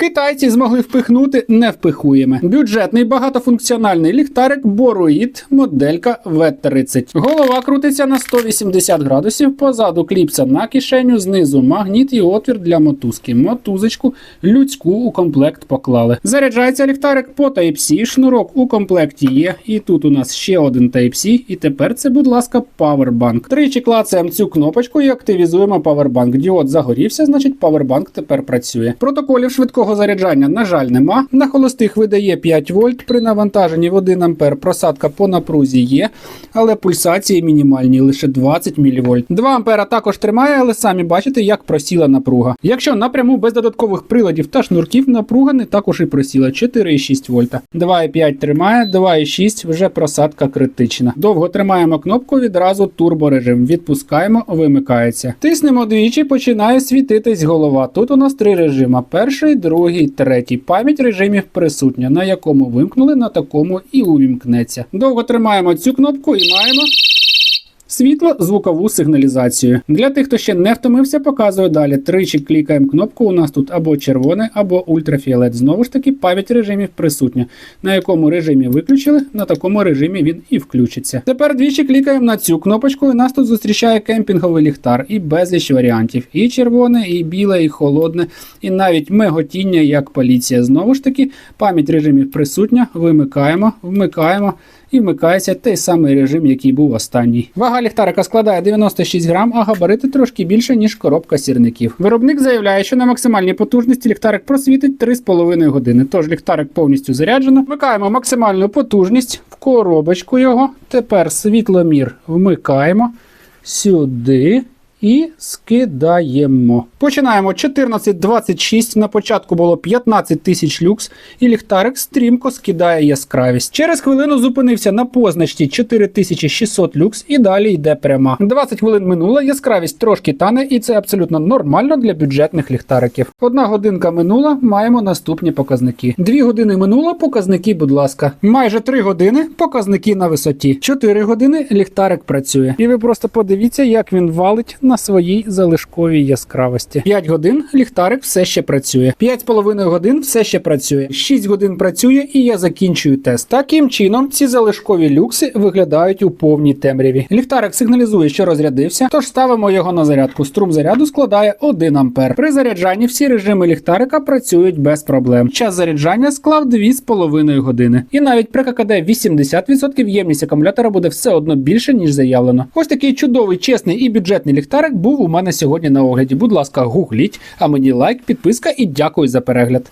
Китайці змогли впихнути не впихуємо. Бюджетний багатофункціональний ліхтарик Боруїд, моделька V30. Голова крутиться на 180 градусів, позаду кліпса на кишеню, знизу магніт і отвір для мотузки. Мотузочку людську у комплект поклали. Заряджається ліхтарик по Type-C, шнурок у комплекті є. І тут у нас ще один Type-C. І тепер це, будь ласка, Powerbank. Тричі клацаємо цю кнопочку і активізуємо Powerbank. Діод загорівся, значить Powerbank тепер працює. Протоколів швидкого заряджання, на жаль, нема. На холостих видає 5 вольт. При навантаженні в 1 ампер просадка по напрузі є, але пульсації мінімальні лише 20 мВ. 2 ампера також тримає, але самі бачите, як просіла напруга. Якщо напряму без додаткових приладів та шнурків, напруга не також і просіла 4,6 вольта. 2,5 тримає, 2,6 вже просадка критична. Довго тримаємо кнопку, відразу турборежим. Відпускаємо, вимикається. Тиснемо двічі, починає світитись голова. Тут у нас три режима: перший, другий, третій. Пам'ять режимів присутня, на якому вимкнули, на такому і увімкнеться. Довго тримаємо цю кнопку і маємо. Світло, звукову сигналізацію. Для тих, хто ще не втомився, показую далі. Тричі клікаємо кнопку. У нас тут або червоне, або ультрафіолет. Знову ж таки, пам'ять режимів присутня. На якому режимі виключили, на такому режимі він і включиться. Тепер двічі клікаємо на цю кнопочку, і нас тут зустрічає кемпінговий ліхтар і безліч варіантів. І червоне, і біле, і холодне, і навіть миготіння, як поліція. Знову ж таки, пам'ять режимів присутня. Вимикаємо, вмикаємо і вмикається той самий режим, який був останній. Вага ліхтарика складає 96 грам, а габарити трошки більше, ніж коробка сірників. Виробник заявляє, що на максимальній потужності ліхтарик просвітить 3,5 години. Тож ліхтарик повністю заряджено. Вмикаємо максимальну потужність в коробочку його. Тепер світломір вмикаємо сюди. І скидаємо. Починаємо 14.26. На початку було 15 тисяч люкс, і ліхтарик стрімко скидає яскравість. Через хвилину зупинився на позначці 4600 люкс і далі йде пряма. 20 хвилин минуло, яскравість трошки тане, і це абсолютно нормально для бюджетних ліхтариків. Одна годинка минула, маємо наступні показники. Дві години минуло, показники, будь ласка. Майже 3 години показники на висоті. 4 години ліхтарик працює. І ви просто подивіться, як він валить на своїй залишковій яскравості. 5 годин ліхтарик все ще працює. 5,5 годин все ще працює. 6 годин працює, і я закінчую тест. Таким чином, ці залишкові люкси виглядають у повній темряві. Ліхтарик сигналізує, що розрядився, тож ставимо його на зарядку. Струм заряду складає 1 ампер. При заряджанні всі режими ліхтарика працюють без проблем. Час заряджання склав 2,5 години. І навіть при ККД 80% ємність акумулятора буде все одно більше, ніж заявлено. Ось такий чудовий, чесний і бюджетний ліхтарик був у мене сьогодні на огляді. Будь ласка, гугліть, а мені лайк, підписка і дякую за перегляд.